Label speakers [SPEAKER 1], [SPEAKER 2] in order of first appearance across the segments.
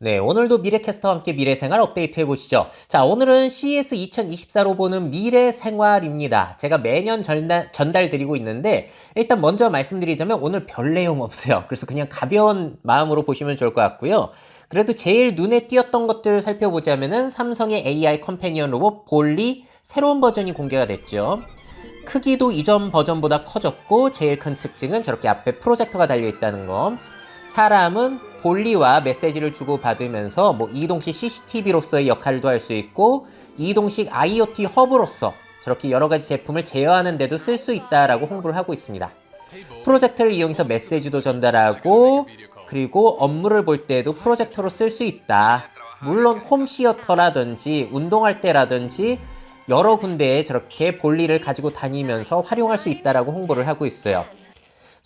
[SPEAKER 1] 네, 오늘도 미래캐스터와 함께 미래생활 업데이트 해보시죠. 자, 오늘은 CES 2024로 보는 미래생활입니다. 제가 매년 전달, 전달드리고 있는데, 일단 먼저 말씀드리자면 오늘 별 내용 없어요. 그래서 그냥 가벼운 마음으로 보시면 좋을 것 같고요. 그래도 제일 눈에 띄었던 것들 살펴보자면은 삼성의 AI 컴패니언 로봇 볼리 새로운 버전이 공개가 됐죠. 크기도 이전 버전보다 커졌고, 제일 큰 특징은 저렇게 앞에 프로젝터가 달려있다는 거. 사람은 볼리와 메시지를 주고받으면서 뭐 이동식 CCTV로서의 역할도 할 수 있고 이동식 IoT 허브로서 저렇게 여러 가지 제품을 제어하는 데도 쓸 수 있다라고 홍보를 하고 있습니다. 프로젝터를 이용해서 메시지도 전달하고 그리고 업무를 볼 때도 프로젝터로 쓸 수 있다. 물론 홈시어터라든지 운동할 때라든지 여러 군데에 저렇게 볼리를 가지고 다니면서 활용할 수 있다라고 홍보를 하고 있어요.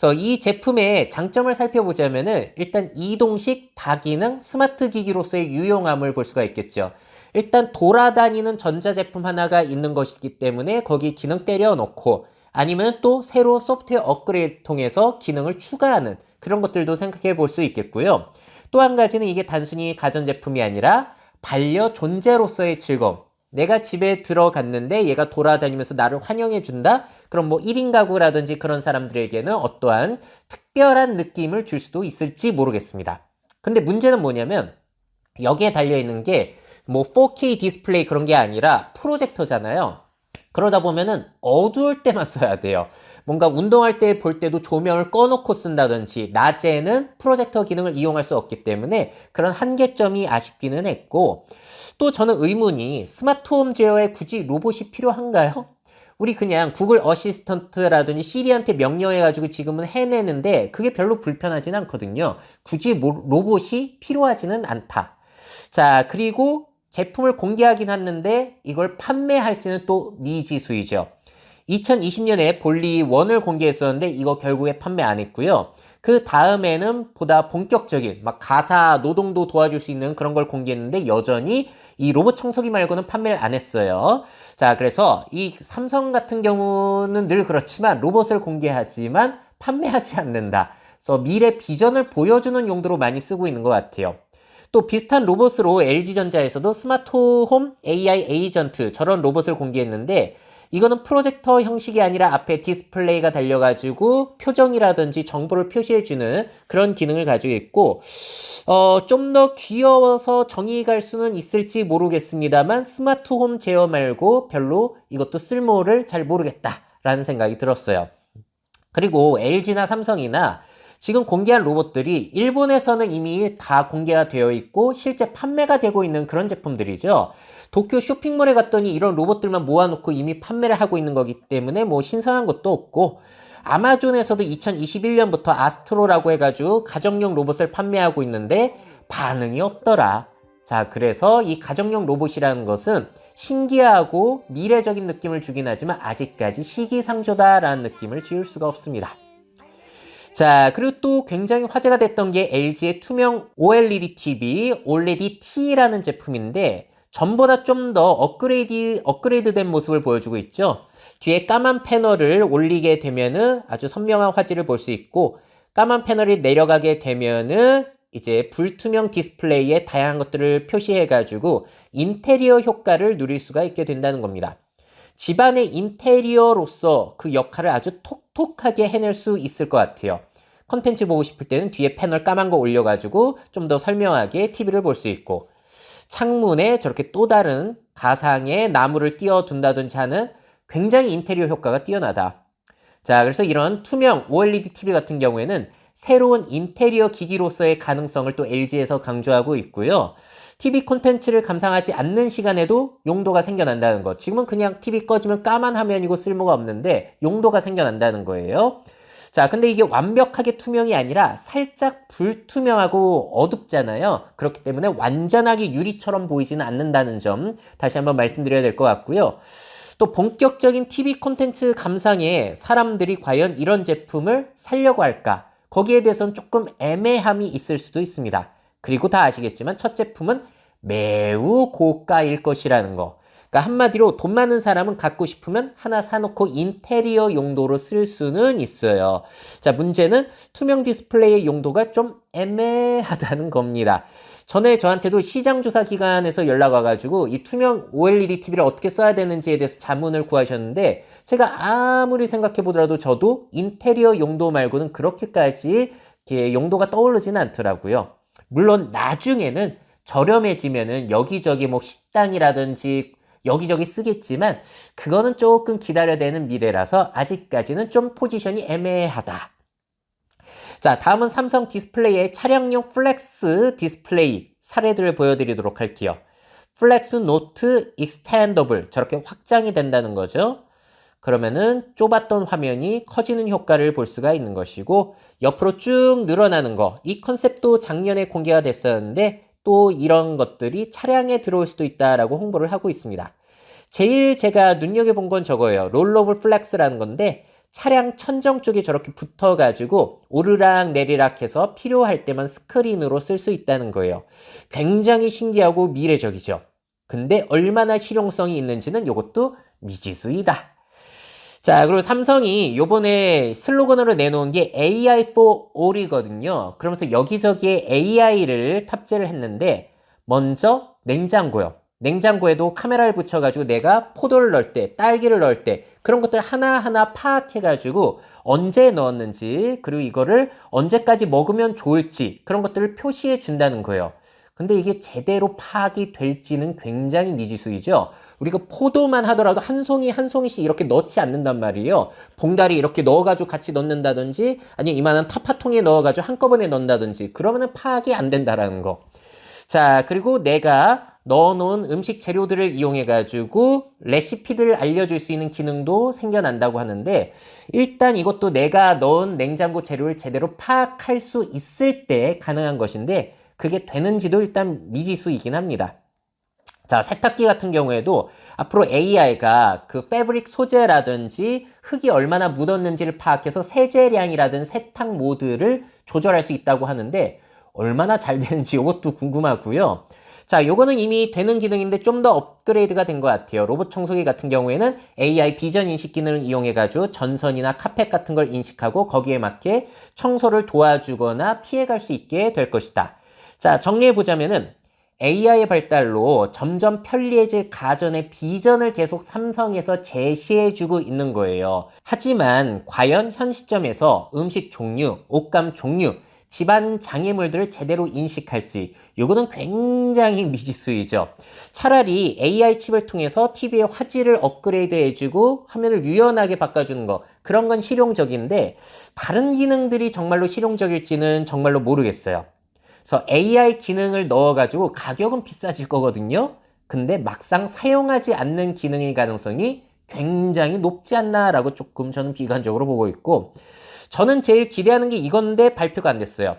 [SPEAKER 1] 그래서 이 제품의 장점을 살펴보자면은 일단 이동식 다기능 스마트 기기로서의 유용함을 볼 수가 있겠죠. 일단 돌아다니는 전자제품 하나가 있는 것이기 때문에 거기 기능 때려 넣고 아니면 또 새로운 소프트웨어 업그레이드 통해서 기능을 추가하는 그런 것들도 생각해 볼 수 있겠고요. 또 한 가지는 이게 단순히 가전제품이 아니라 반려 존재로서의 즐거움. 내가 집에 들어갔는데 얘가 돌아다니면서 나를 환영해 준다? 그럼 뭐 1인 가구라든지 그런 사람들에게는 어떠한 특별한 느낌을 줄 수도 있을지 모르겠습니다. 근데 문제는 뭐냐면 여기에 달려 있는 게 뭐 4K 디스플레이 그런 게 아니라 프로젝터잖아요. 그러다 보면은 어두울 때만 써야 돼요. 뭔가 운동할 때 볼 때도 조명을 꺼놓고 쓴다든지 낮에는 프로젝터 기능을 이용할 수 없기 때문에 그런 한계점이 아쉽기는 했고 또 저는 의문이 스마트홈 제어에 굳이 로봇이 필요한가요? 우리 그냥 구글 어시스턴트라든지 시리한테 명령해가지고 지금은 해내는데 그게 별로 불편하진 않거든요. 굳이 뭐 로봇이 필요하지는 않다. 자, 그리고 제품을 공개하긴 했는데 이걸 판매할지는 또 미지수이죠. 2020년에 볼리 1을 공개했었는데 이거 결국에 판매 안 했고요. 그 다음에는 보다 본격적인 막 가사 노동도 도와줄 수 있는 그런 걸 공개했는데 여전히 이 로봇 청소기 말고는 판매를 안 했어요. 자, 그래서 이 삼성 같은 경우는 늘 그렇지만 로봇을 공개하지만 판매하지 않는다. 그래서 미래 비전을 보여주는 용도로 많이 쓰고 있는 것 같아요. 또 비슷한 로봇으로 LG전자에서도 스마트홈 AI 에이전트 저런 로봇을 공개했는데 이거는 프로젝터 형식이 아니라 앞에 디스플레이가 달려가지고 표정이라든지 정보를 표시해주는 그런 기능을 가지고 있고 어, 좀 더 귀여워서 정이 갈 수는 있을지 모르겠습니다만 스마트홈 제어 말고 별로 이것도 쓸모를 잘 모르겠다라는 생각이 들었어요. 그리고 LG나 삼성이나 지금 공개한 로봇들이 일본에서는 이미 다 공개가 되어 있고 실제 판매가 되고 있는 그런 제품들이죠. 도쿄 쇼핑몰에 갔더니 이런 로봇들만 모아놓고 이미 판매를 하고 있는 거기 때문에 뭐 신선한 것도 없고 아마존에서도 2021년부터 아스트로라고 해가지고 가정용 로봇을 판매하고 있는데 반응이 없더라. 자, 그래서 이 가정용 로봇이라는 것은 신기하고 미래적인 느낌을 주긴 하지만 아직까지 시기상조다라는 느낌을 지울 수가 없습니다. 자, 그리고 또 굉장히 화제가 됐던 게 LG의 투명 OLED TV, OLED T라는 제품인데 전보다 좀 더 업그레이드, 업그레이드된 모습을 보여주고 있죠. 뒤에 까만 패널을 올리게 되면은 아주 선명한 화질을 볼 수 있고 까만 패널이 내려가게 되면은 이제 불투명 디스플레이에 다양한 것들을 표시해가지고 인테리어 효과를 누릴 수가 있게 된다는 겁니다. 집안의 인테리어로서 그 역할을 아주 톡 톡하게 해낼 수 있을 것 같아요. 컨텐츠 보고 싶을 때는 뒤에 패널 까만 거 올려가지고 좀 더 설명하게 TV를 볼 수 있고 창문에 저렇게 또 다른 가상의 나무를 띄워둔다든지 하는 굉장히 인테리어 효과가 뛰어나다. 자, 그래서 이런 투명 OLED TV 같은 경우에는 새로운 인테리어 기기로서의 가능성을 또 LG에서 강조하고 있고요. TV 콘텐츠를 감상하지 않는 시간에도 용도가 생겨난다는 것. 지금은 그냥 TV 꺼지면 까만 화면이고 쓸모가 없는데 용도가 생겨난다는 거예요. 자, 근데 이게 완벽하게 투명이 아니라 살짝 불투명하고 어둡잖아요. 그렇기 때문에 완전하게 유리처럼 보이지는 않는다는 점 다시 한번 말씀드려야 될 것 같고요. 또 본격적인 TV 콘텐츠 감상에 사람들이 과연 이런 제품을 살려고 할까? 거기에 대해서는 조금 애매함이 있을 수도 있습니다. 그리고 다 아시겠지만 첫 제품은 매우 고가일 것이라는 거. 그러니까 한마디로 돈 많은 사람은 갖고 싶으면 하나 사놓고 인테리어 용도로 쓸 수는 있어요. 자, 문제는 투명 디스플레이의 용도가 좀 애매하다는 겁니다. 전에 저한테도 시장조사 기관에서 연락 와가지고 이 투명 OLED TV를 어떻게 써야 되는지에 대해서 자문을 구하셨는데 제가 아무리 생각해 보더라도 저도 인테리어 용도 말고는 그렇게까지 용도가 떠오르지는 않더라고요. 물론 나중에는 저렴해지면은 여기저기 뭐 식당이라든지 여기저기 쓰겠지만 그거는 조금 기다려야 되는 미래라서 아직까지는 좀 포지션이 애매하다. 자, 다음은 삼성 디스플레이의 차량용 플렉스 디스플레이 사례들을 보여드리도록 할게요. 플렉스 노트 익스텐더블 저렇게 확장이 된다는 거죠. 그러면은 좁았던 화면이 커지는 효과를 볼 수가 있는 것이고 옆으로 쭉 늘어나는 거 이 컨셉도 작년에 공개가 됐었는데 또 이런 것들이 차량에 들어올 수도 있다라고 홍보를 하고 있습니다. 제일 제가 눈여겨본 건 저거예요. 롤러블 플렉스라는 건데 차량 천정 쪽에 저렇게 붙어가지고 오르락 내리락 해서 필요할 때만 스크린으로 쓸 수 있다는 거예요. 굉장히 신기하고 미래적이죠. 근데 얼마나 실용성이 있는지는 이것도 미지수이다. 자, 그리고 삼성이 요번에 슬로건으로 내놓은 게 AI for All이거든요. 그러면서 여기저기에 AI를 탑재를 했는데, 먼저 냉장고요. 냉장고에도 카메라를 붙여가지고 내가 포도를 넣을 때, 딸기를 넣을 때, 그런 것들 하나하나 파악해가지고 언제 넣었는지, 그리고 이거를 언제까지 먹으면 좋을지, 그런 것들을 표시해 준다는 거예요. 근데 이게 제대로 파악이 될지는 굉장히 미지수이죠. 우리가 포도만 하더라도 한 송이 한 송이씩 이렇게 넣지 않는단 말이에요. 봉다리 이렇게 넣어가지고 같이 넣는다든지 아니 이만한 타파통에 넣어가지고 한꺼번에 넣는다든지 그러면은 파악이 안 된다라는 거. 자 그리고 내가 넣어놓은 음식 재료들을 이용해가지고 레시피들을 알려줄 수 있는 기능도 생겨난다고 하는데 일단 이것도 내가 넣은 냉장고 재료를 제대로 파악할 수 있을 때 가능한 것인데 그게 되는지도 일단 미지수이긴 합니다. 자, 세탁기 같은 경우에도 앞으로 AI가 그 패브릭 소재라든지 흙이 얼마나 묻었는지를 파악해서 세제량이라든 세탁 모드를 조절할 수 있다고 하는데 얼마나 잘 되는지 이것도 궁금하고요. 자, 요거는 이미 되는 기능인데 좀 더 업그레이드가 된 것 같아요. 로봇 청소기 같은 경우에는 AI 비전 인식 기능을 이용해가지고 전선이나 카펫 같은 걸 인식하고 거기에 맞게 청소를 도와주거나 피해갈 수 있게 될 것이다. 자, 정리해보자면은 AI의 발달로 점점 편리해질 가전의 비전을 계속 삼성에서 제시해주고 있는 거예요. 하지만 과연 현 시점에서 음식 종류, 옷감 종류, 집안 장애물들을 제대로 인식할지 이거는 굉장히 미지수이죠. 차라리 AI 칩을 통해서 TV의 화질을 업그레이드 해주고 화면을 유연하게 바꿔주는 거 그런 건 실용적인데 다른 기능들이 정말로 실용적일지는 정말로 모르겠어요. 그래서 AI 기능을 넣어가지고 가격은 비싸질 거거든요. 근데 막상 사용하지 않는 기능일 가능성이 굉장히 높지 않나라고 조금 저는 비관적으로 보고 있고 저는 제일 기대하는 게 이건데 발표가 안 됐어요.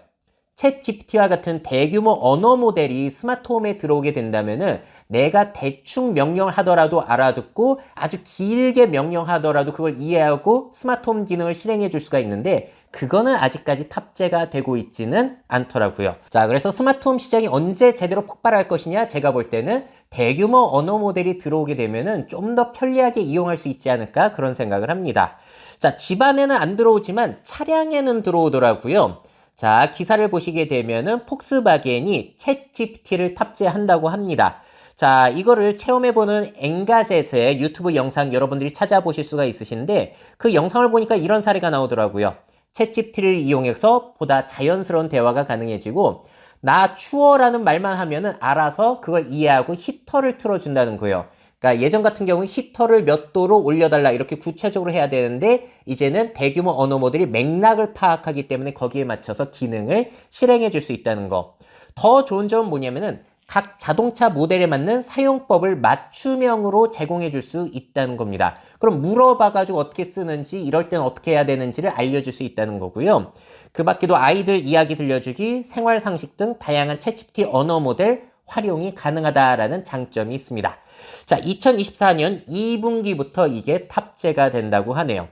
[SPEAKER 1] 챗 GPT와 같은 대규모 언어 모델이 스마트홈에 들어오게 된다면은 내가 대충 명령하더라도 알아듣고 아주 길게 명령하더라도 그걸 이해하고 스마트홈 기능을 실행해 줄 수가 있는데 그거는 아직까지 탑재가 되고 있지는 않더라고요. 자, 그래서 스마트홈 시장이 언제 제대로 폭발할 것이냐 제가 볼 때는 대규모 언어 모델이 들어오게 되면은 좀 더 편리하게 이용할 수 있지 않을까 그런 생각을 합니다. 자, 집안에는 안 들어오지만 차량에는 들어오더라고요. 자, 기사를 보시게 되면은 폭스바겐이 챗 GPT를 탑재한다고 합니다. 자, 이거를 체험해보는 엔가젯의 유튜브 영상 여러분들이 찾아보실 수가 있으신데 그 영상을 보니까 이런 사례가 나오더라고요. 챗 GPT를 이용해서 보다 자연스러운 대화가 가능해지고 나 추워라는 말만 하면은 알아서 그걸 이해하고 히터를 틀어준다는 거예요. 그러니까 예전 같은 경우 히터를 몇 도로 올려달라 이렇게 구체적으로 해야 되는데 이제는 대규모 언어 모델이 맥락을 파악하기 때문에 거기에 맞춰서 기능을 실행해 줄 수 있다는 거. 더 좋은 점은 뭐냐면은 각 자동차 모델에 맞는 사용법을 맞춤형으로 제공해 줄 수 있다는 겁니다. 그럼 물어봐가지고 어떻게 쓰는지 이럴 땐 어떻게 해야 되는지를 알려줄 수 있다는 거고요. 그 밖에도 아이들 이야기 들려주기, 생활 상식 등 다양한 채집티 언어 모델, 활용이 가능하다라는 장점이 있습니다. 자, 2024년 2분기부터 이게 탑재가 된다고 하네요.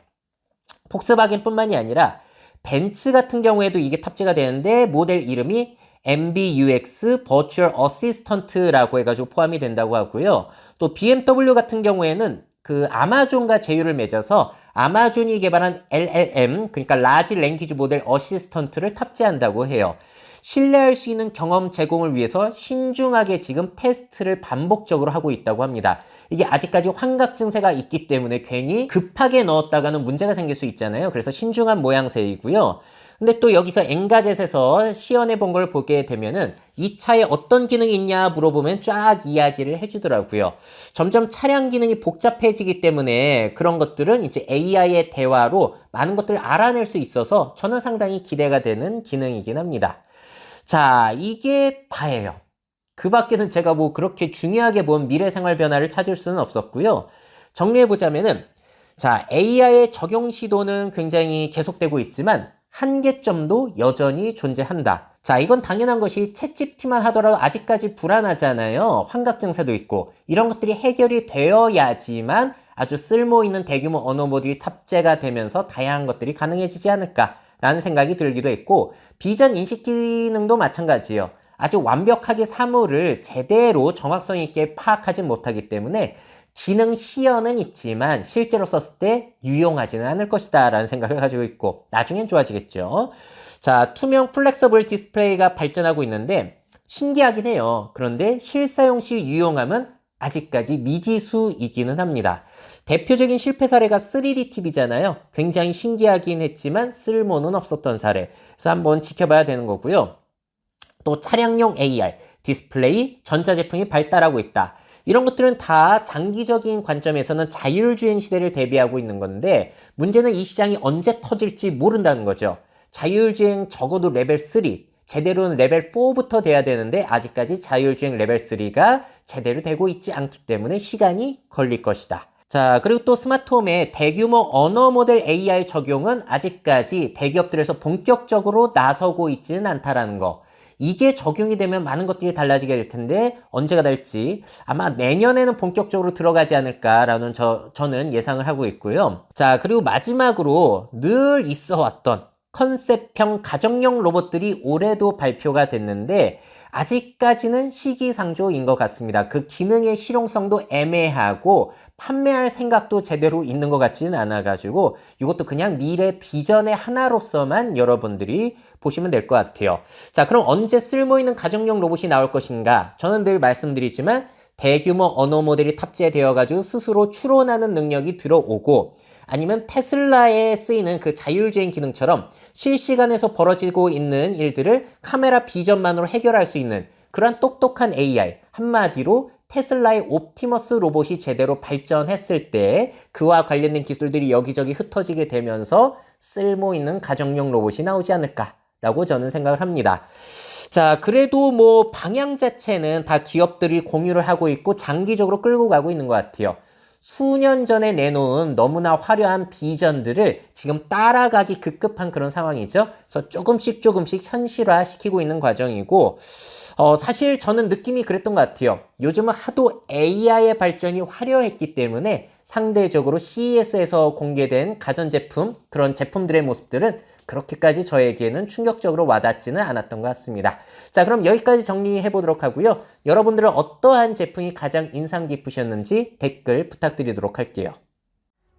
[SPEAKER 1] 폭스바겐뿐만이 아니라 벤츠 같은 경우에도 이게 탑재가 되는데 모델 이름이 MBUX Virtual Assistant라고 해가지고 포함이 된다고 하고요. 또 BMW 같은 경우에는 그 아마존과 제휴를 맺어서 아마존이 개발한 LLM, 그러니까 라지 랭귀지 모델 어시스턴트를 탑재한다고 해요. 신뢰할 수 있는 경험 제공을 위해서 신중하게 지금 테스트를 반복적으로 하고 있다고 합니다. 이게 아직까지 환각 증세가 있기 때문에 괜히 급하게 넣었다가는 문제가 생길 수 있잖아요. 그래서 신중한 모양새이고요. 근데 또 여기서 엔가젯에서 시연해 본 걸 보게 되면은 이 차에 어떤 기능이 있냐 물어보면 쫙 이야기를 해주더라고요. 점점 차량 기능이 복잡해지기 때문에 그런 것들은 이제 AI의 대화로 많은 것들을 알아낼 수 있어서 저는 상당히 기대가 되는 기능이긴 합니다. 자, 이게 다예요. 그 밖에는 제가 뭐 그렇게 중요하게 본 미래 생활 변화를 찾을 수는 없었고요. 정리해 보자면은, 자, AI의 적용 시도는 굉장히 계속되고 있지만, 한계점도 여전히 존재한다. 자, 이건 당연한 것이 채집티만 하더라도 아직까지 불안하잖아요. 환각 증세도 있고. 이런 것들이 해결이 되어야지만 아주 쓸모 있는 대규모 언어 모듈이 탑재가 되면서 다양한 것들이 가능해지지 않을까. 라는 생각이 들기도 했고, 비전 인식 기능도 마찬가지예요. 아주 완벽하게 사물을 제대로 정확성 있게 파악하지 못하기 때문에 기능 시연은 있지만 실제로 썼을 때 유용하지는 않을 것이다 라는 생각을 가지고 있고 나중엔 좋아지겠죠. 자, 투명 플렉서블 디스플레이가 발전하고 있는데 신기하긴 해요. 그런데 실사용 시 유용함은 아직까지 미지수이기는 합니다. 대표적인 실패 사례가 3D TV잖아요. 굉장히 신기하긴 했지만 쓸모는 없었던 사례. 그래서 한번 지켜봐야 되는 거고요. 또 차량용 AR, 디스플레이, 전자제품이 발달하고 있다. 이런 것들은 다 장기적인 관점에서는 자율주행 시대를 대비하고 있는 건데 문제는 이 시장이 언제 터질지 모른다는 거죠. 자율주행 적어도 레벨 3, 제대로는 레벨 4부터 돼야 되는데 아직까지 자율주행 레벨 3가 제대로 되고 있지 않기 때문에 시간이 걸릴 것이다. 자, 그리고 또 스마트홈의 대규모 언어 모델 AI 적용은 아직까지 대기업들에서 본격적으로 나서고 있지는 않다라는 거. 이게 적용이 되면 많은 것들이 달라지게 될 텐데 언제가 될지 아마 내년에는 본격적으로 들어가지 않을까라는 저, 저는 예상을 하고 있고요. 자, 그리고 마지막으로 늘 있어 왔던 컨셉형 가정용 로봇들이 올해도 발표가 됐는데 아직까지는 시기상조인 것 같습니다. 그 기능의 실용성도 애매하고 판매할 생각도 제대로 있는 것 같지는 않아가지고 이것도 그냥 미래 비전의 하나로서만 여러분들이 보시면 될 것 같아요. 자, 그럼 언제 쓸모있는 가정용 로봇이 나올 것인가? 저는 늘 말씀드리지만 대규모 언어 모델이 탑재되어가지고 스스로 추론하는 능력이 들어오고 아니면 테슬라에 쓰이는 그 자율주행 기능처럼 실시간에서 벌어지고 있는 일들을 카메라 비전만으로 해결할 수 있는 그런 똑똑한 AI 한마디로 테슬라의 옵티머스 로봇이 제대로 발전했을 때 그와 관련된 기술들이 여기저기 흩어지게 되면서 쓸모 있는 가정용 로봇이 나오지 않을까라고 저는 생각을 합니다. 자, 그래도 뭐 방향 자체는 다 기업들이 공유를 하고 있고 장기적으로 끌고 가고 있는 것 같아요. 수년 전에 내놓은 너무나 화려한 비전들을 지금 따라가기 급급한 그런 상황이죠. 그래서 조금씩 조금씩 현실화 시키고 있는 과정이고, 어, 사실 저는 느낌이 그랬던 것 같아요. 요즘은 하도 AI의 발전이 화려했기 때문에 상대적으로 CES에서 공개된 가전제품, 그런 제품들의 모습들은 그렇게까지 저에게는 충격적으로 와닿지는 않았던 것 같습니다. 자, 그럼 여기까지 정리해 보도록 하고요. 여러분들은 어떠한 제품이 가장 인상 깊으셨는지 댓글 부탁드리도록 할게요.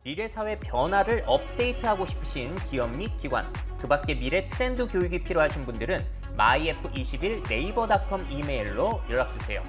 [SPEAKER 1] 미래 사회 변화를 업데이트하고 싶으신 기업 및 기관, 그 밖에 미래 트렌드 교육이 필요하신 분들은 myf21 네이버닷컴 이메일로 연락 주세요.